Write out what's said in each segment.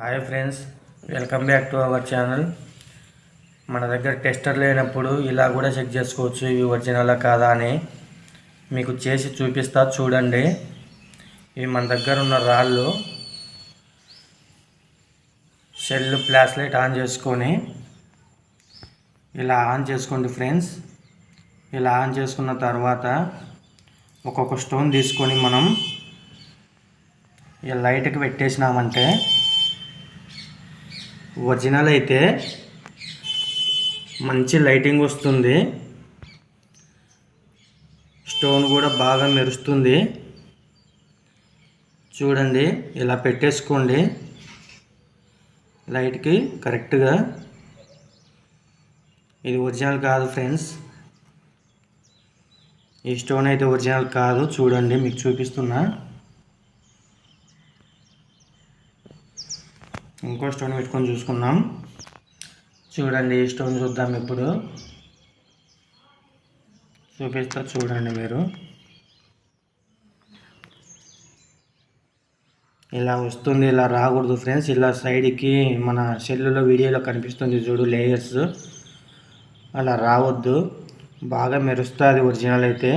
Hi friends welcome back to our channel మన దగ్గర tester లేనప్పుడు ఇలా కూడా చెక్ చేసుకోవచ్చు ఇవి ఒరిజినలా కాదా అని. మీకు చేసి చూపిస్తా చూడండి. ఇవి మన దగ్గర ఉన్న రాళ్ళు. సెల్ ఫ్లాష్ లైట్ ఆన్ చేసుకొని ఇలా ఆన్ చేసుకోండి ఫ్రెండ్స్ ఇలా ఆన్ చేసుకున్న తర్వాత ఒక్కొక్క స్టోన్ తీసుకొని మనం ఈ లైట్కి పెట్టేసినామంటే ఒరిజినల్ అయితే మంచి లైటింగ్ వస్తుంది. స్టోన్ కూడా బాగా మెరుస్తుంది. చూడండి ఇలా పెట్టేసుకోండి. లైట్కి కరెక్ట్గా. ఇది ఒరిజినల్ కాదు ఫ్రెండ్స్. ఈ స్టోన్ అయితే ఒరిజినల్ కాదు. చూడండి మీకు చూపిస్తున్నా. ఇంకో స్టోన్ పెట్టుకొని చూసుకున్నాం చూడండి ఈ స్టోన్ చూద్దాం ఇప్పుడు. చూపిస్తా చూడండి మీరు. ఇలా వస్తుంది ఇలా రాకూడదు ఫ్రెండ్స్. ఇలా సైడ్కి మన సెల్లులో వీడియోలో కనిపిస్తుంది చూడు లేయర్స్. అలా రావద్దు. బాగా మెరుస్తుంది ఒరిజినల్ అయితే.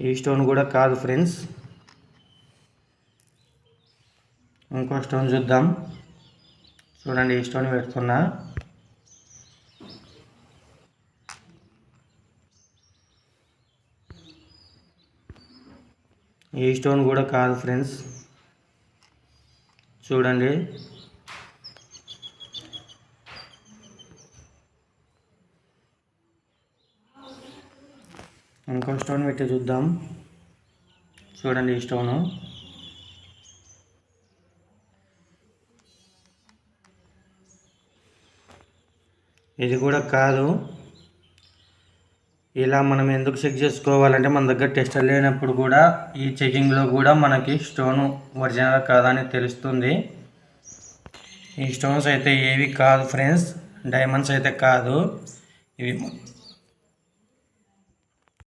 ఈ స్టోన్ కూడా కాదు ఫ్రెండ్స్. ఇంకో స్టోన్ చూద్దాం. చూడండి ఈ స్టోన్ పెడుతున్నా. ఈ స్టోన్ కూడా కాదు ఫ్రెండ్స్. చూడండి. ఇంకో స్టోన్ పెట్టి చూద్దాం. చూడండి ఈ స్టోను. ఇది కూడా కాదు. ఇలా మనం ఎందుకు చెక్ చేసుకోవాలంటే మన దగ్గర టెస్టర్ లేనప్పుడు కూడా ఈ చెకింగ్లో కూడా మనకి స్టోన్ ఒరిజినల్ కాదని తెలుస్తుంది. ఈ స్టోన్స్ అయితే ఏవి కాదు ఫ్రెండ్స్ డైమండ్స్ అయితే కాదు. ఇవి